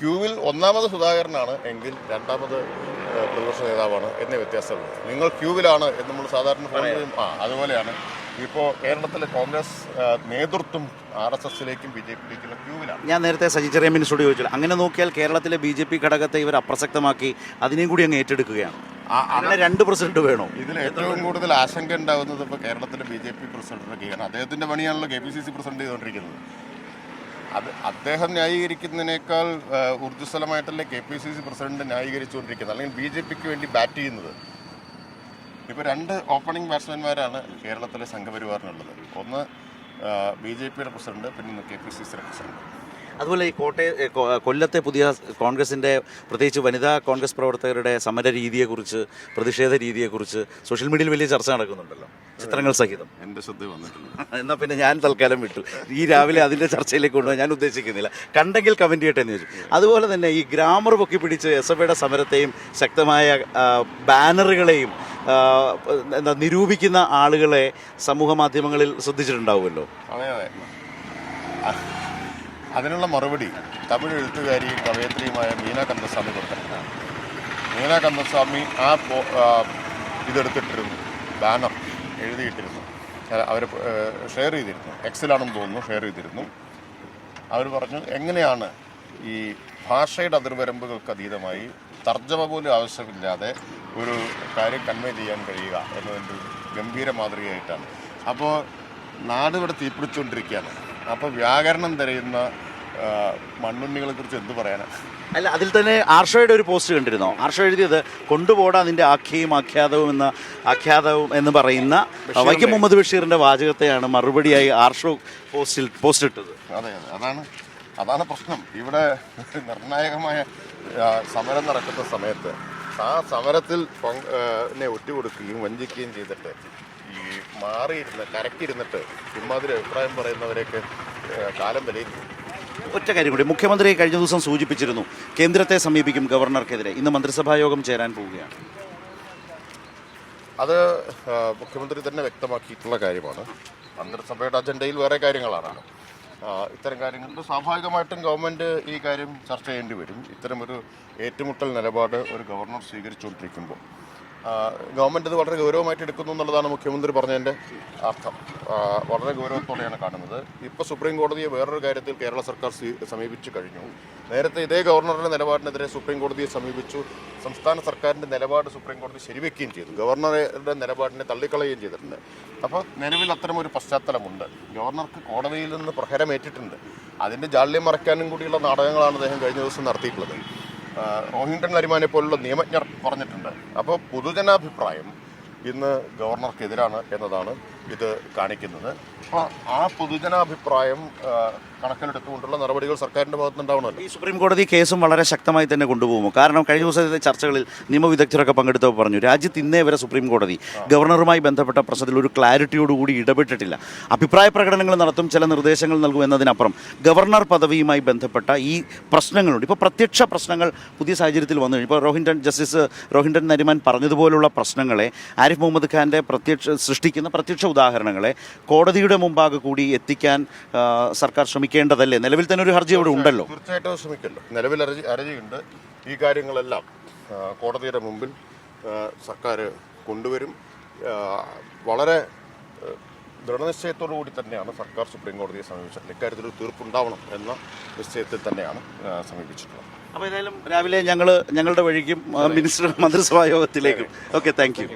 ക്യൂവിൽ ഒന്നാമത് സുധാകരനാണ് എങ്കിൽ രണ്ടാമത് പ്രതിപക്ഷ നേതാവാണ് എന്ന വ്യത്യാസമുള്ളത് നിങ്ങൾ ക്യൂവിലാണ് എന്ന് നമ്മൾ സാധാരണ പറയുകയും ആ അതുപോലെയാണ്. ഇപ്പോൾ കേരളത്തിലെ കോൺഗ്രസ് നേതൃത്വം ആർ എസ് എസിലേക്കും ബി ജെ പിയിലേക്കുള്ള ക്യൂവിലാണ്. ഞാൻ നേരത്തെ സജി ചെറിയ മിനിസ്റ്റോട് ചോദിച്ചില്ല അങ്ങനെ നോക്കിയാൽ കേരളത്തിലെ ബി ജെ പി ഘടകത്തെ ഇവർ അപ്രസക്തമാക്കി അതിനെയും കൂടി അങ്ങ് ഏറ്റെടുക്കുകയാണ്. അങ്ങനെ രണ്ട് പ്രസിഡന്റ് വേണോ? ഇതിൽ ഏറ്റവും കൂടുതൽ ആശങ്ക ഉണ്ടാകുന്നത് ഇപ്പോൾ കേരളത്തിലെ ബി ജെ പി പ്രസിഡന്റിനൊക്കെയാണ് അദ്ദേഹത്തിന്റെ പണിയാണല്ലോ K P C C president ചെയ്തുകൊണ്ടിരിക്കുന്നത്. അത് അദ്ദേഹം ന്യായീകരിക്കുന്നതിനേക്കാൾ ഊർജസ്വലമായിട്ടല്ലേ K P C C president ന്യായീകരിച്ചുകൊണ്ടിരിക്കുന്നത്? അല്ലെങ്കിൽ ബി ജെ പിക്ക് വേണ്ടി ബാറ്റ് ചെയ്യുന്നത്? ഇപ്പോൾ രണ്ട് ഓപ്പണിംഗ് ബാറ്റ്സ്മാൻമാരാണ് കേരളത്തിലെ സംഘപരിവാറിനുള്ളത്. ഒന്ന് ബി ജെ പിയുടെ പ്രസിഡന്റ് പിന്നെ കെ പി സി സിയുടെ പ്രസിഡന്റ്. അതുപോലെ ഈ കോട്ടയം കൊല്ലത്തെ പുതിയ കോൺഗ്രസിന്റെ പ്രത്യേകിച്ച് വനിതാ കോൺഗ്രസ് പ്രവർത്തകരുടെ സമര രീതിയെക്കുറിച്ച് പ്രതിഷേധ രീതിയെക്കുറിച്ച് സോഷ്യൽ മീഡിയയിൽ വലിയ ചർച്ച നടക്കുന്നുണ്ടല്ലോ. ചിത്രങ്ങൾ സഹിതം. എന്റെ ശ്രദ്ധ വന്നിട്ടുണ്ട്. എന്നാൽ പിന്നെ ഞാൻ തൽക്കാലം വിട്ടു. ഈ രാവിലെ അതിന്റെ ചർച്ചയിലേക്ക് കൊണ്ടുപോകാൻ ഞാൻ ഉദ്ദേശിക്കുന്നില്ല. കണ്ടെങ്കിൽ കമന്റ് ചെയ്യട്ടെ എന്ന് ചോദിച്ചു അതുപോലെ തന്നെ ഈ ഗ്രാമർ പൊക്കി പിടിച്ച് എസ് എഫ് സമരത്തെയും ശക്തമായ ബാനറുകളെയും എന്താ നിരൂപിക്കുന്ന ആളുകളെ സമൂഹ മാധ്യമങ്ങളിൽ ശ്രദ്ധിച്ചിട്ടുണ്ടാവുമല്ലോ? അതെ അതെ. അതിനുള്ള മറുപടി തമിഴ് എഴുത്തുകാരിയും കവയത്രിയുമായ മീന കന്ദസ്വാമി കൊടുത്തിട്ടാണ് മീന കന്ദസ്വാമി ആ ഇതെടുത്തിട്ടിരുന്നു. ബാനർ എഴുതിയിട്ടിരുന്നു. അവർ ഷെയർ ചെയ്തിരുന്നു. എക്സിലാണെന്ന് തോന്നുന്നു ഷെയർ ചെയ്തിരുന്നു. അവർ പറഞ്ഞു എങ്ങനെയാണ് ഈ ഭാഷയുടെ അതിർവരമ്പുകൾക്ക് അതീതമായി തർജമ പോലും ആവശ്യമില്ലാതെ ഒരു കാര്യം കൺവേ ചെയ്യാൻ കഴിയുക എന്നതിന്റെ ഗംഭീര മാതൃകയായിട്ടാണ്. അപ്പോൾ നാടിവിടെ തീപിടിച്ചുകൊണ്ടിരിക്കുകയാണ് അപ്പോൾ വ്യാകരണം തിരയുന്ന മണ്ണുണ്ണികളെ കുറിച്ച് എന്ത് പറയാനാണ് അല്ല അതിൽ തന്നെ ആർഷോയുടെ ഒരു പോസ്റ്റ് കണ്ടിരുന്നോ? ആർഷോ എഴുതിയത് കൊണ്ടുപോടാ നിന്റെ ആഖ്യയും ആഖ്യാതവും എന്ന ആഖ്യാതവും എന്ന് പറയുന്ന വൈക്കം മുഹമ്മദ് ബഷീറിന്റെ വാചകത്തെയാണ് മറുപടിയായി ആർഷോ പോസ്റ്റിൽ പോസ്റ്റ് ഇട്ടത്. അതെ അതെ. അതാണ് അതാണ് പ്രശ്നം. ഇവിടെ നിർണായകമായ സമരം നടക്കുന്ന സമയത്ത് ആ സമരത്തിൽ ഒറ്റുകൊടുക്കുകയും വഞ്ചിക്കുകയും ചെയ്തിട്ട് ഈ മാറിയിരുന്ന് കരക്കിരുന്നിട്ട് ഇമാതിരി അഭിപ്രായം പറയുന്നവരെയൊക്കെ കാലം വരെ ഒറ്റ കാര്യം കൂടി. മുഖ്യമന്ത്രി കഴിഞ്ഞ ദിവസം സൂചിപ്പിച്ചിരുന്നു കേന്ദ്രത്തെ സമീപിക്കും ഗവർണർക്കെതിരെ. ഇന്ന് മന്ത്രിസഭാ യോഗം ചേരാൻ പോവുകയാണ്. അത് മുഖ്യമന്ത്രി തന്നെ വ്യക്തമാക്കിയിട്ടുള്ള കാര്യമാണ്. മന്ത്രിസഭയുടെ അജണ്ടയിൽ വേറെ കാര്യങ്ങളാണ് ഇത്തരം കാര്യങ്ങളിൽ സ്വാഭാവികമായിട്ടും ഗവൺമെന്റ് ഈ കാര്യം ചർച്ച ചെയ്യേണ്ടി വരും. ഇത്തരമൊരു ഏറ്റുമുട്ടൽ നിലപാട് ഒരു ഗവർണർ സ്വീകരിച്ചുകൊണ്ടിരിക്കുമ്പോൾ. ഗവൺമെന്റ് ഇത് വളരെ ഗൗരവമായിട്ട് എടുക്കുന്നു എന്നുള്ളതാണ് മുഖ്യമന്ത്രി പറഞ്ഞതിന്റെ അർത്ഥം. വളരെ ഗൗരവത്തോടെയാണ് കാണുന്നത്. ഇപ്പോൾ സുപ്രീം കോടതിയെ വേറൊരു കാര്യത്തിൽ കേരള സർക്കാർ സമീപിച്ചു കഴിഞ്ഞു. നേരത്തെ ഇതേ ഗവർണറുടെ നിലപാടിനെതിരെ സുപ്രീം കോടതിയെ സമീപിച്ചു. സംസ്ഥാന സർക്കാരിന്റെ നിലപാട് സുപ്രീം കോടതി ശരിവെക്കുകയും ചെയ്തു. ഗവർണറുടെ നിലപാടിനെ തള്ളിക്കളയുകയും ചെയ്തിട്ടുണ്ട്. അപ്പോൾ നിലവിൽ അത്തരം ഒരു പശ്ചാത്തലമുണ്ട്. ഗവർണർക്ക് കോടതിയിൽ നിന്ന് പ്രഹരമേറ്റിട്ടുണ്ട്. അതിന്റെ ജാള്യം മറയ്ക്കാനും കൂടിയുള്ള നാടകങ്ങളാണ് അദ്ദേഹം കഴിഞ്ഞ ദിവസം നടത്തിയിട്ടുള്ളത്. റോഹിംഗ്ടൺ നരിമാനെ പോലുള്ള നിയമജ്ഞർ പറഞ്ഞിട്ടുണ്ട്. അപ്പോൾ പൊതുജനാഭിപ്രായം ഇന്ന് ഗവർണർക്കെതിരാണ് എന്നതാണ് ഇത് കാണിക്കുന്നത്. ആ പൊതുജനാഭിപ്രായം കണക്കിലെടുത്തുകൊണ്ടുള്ള നടപടികൾ സർക്കാരിന്റെ ഭാഗത്തുനിന്നുണ്ടാവണമല്ലോ. ഈ സുപ്രീം കോടതി കേസും വളരെ ശക്തമായി തന്നെ കൊണ്ടുപോകുമോ? കാരണം കഴിഞ്ഞ ദിവസത്തെ ചർച്ചകളിൽ നിയമവിദഗ്ധരൊക്കെ പങ്കെടുത്തപ്പോൾ പറഞ്ഞു രാജ്യത്ത് ഇന്നേ വരെ സുപ്രീം കോടതി ഗവർണറുമായി ബന്ധപ്പെട്ട പ്രശ്നത്തിൽ ഒരു ക്ലാരിറ്റിയോടുകൂടി ഇടപെട്ടിട്ടില്ല. അഭിപ്രായ പ്രകടനങ്ങൾ നടത്തും ചില നിർദ്ദേശങ്ങൾ നൽകും എന്നതിനപ്പുറം ഗവർണർ പദവിയുമായി ബന്ധപ്പെട്ട ഈ പ്രശ്നങ്ങളുണ്ട്. ഇപ്പോൾ പ്രത്യക്ഷ പ്രശ്നങ്ങൾ പുതിയ സാഹചര്യത്തിൽ വന്നു ഇപ്പോൾ റോഹിൻഡൻ ജസ്റ്റിസ് റോഹിൻഡൻ നരിമാൻ പറഞ്ഞതുപോലുള്ള പ്രശ്നങ്ങളെ ആരിഫ് മുഹമ്മദ് ഖാന്റെ പ്രത്യക്ഷ സൃഷ്ടിക്കുന്ന പ്രത്യക്ഷ ഉദാഹരണങ്ങളെ കോടതിയുടെ മുമ്പാകെ കൂടി എത്തിക്കാൻ സർക്കാർ ശ്രമിക്കേണ്ടതല്ലേ? നിലവിൽ തന്നെ ഒരു ഹർജി അവിടെ ഉണ്ടല്ലോ. തീർച്ചയായിട്ടും ശ്രമിക്കല്ലോ നിലവിൽ ഹർജിയുണ്ട്. അരജിയുണ്ട് ഈ കാര്യങ്ങളെല്ലാം കോടതിയുടെ മുമ്പിൽ സർക്കാർ കൊണ്ടുവരും. വളരെ ദൃഢനിശ്ചയത്തോടു കൂടി തന്നെയാണ് സർക്കാർ സുപ്രീം കോടതിയെ സമീപിച്ചത് ഇക്കാര്യത്തിൽ ഒരു തീർപ്പുണ്ടാവണം എന്ന നിശ്ചയത്തിൽ തന്നെയാണ് സമീപിച്ചിട്ടുള്ളത്. അപ്പോൾ ഏതായാലും രാവിലെ ഞങ്ങൾ ഞങ്ങളുടെ വഴിക്കും മിനിസ്റ്റർ മന്ത്രിസഭാ യോഗത്തിലേക്കും. Okay thank you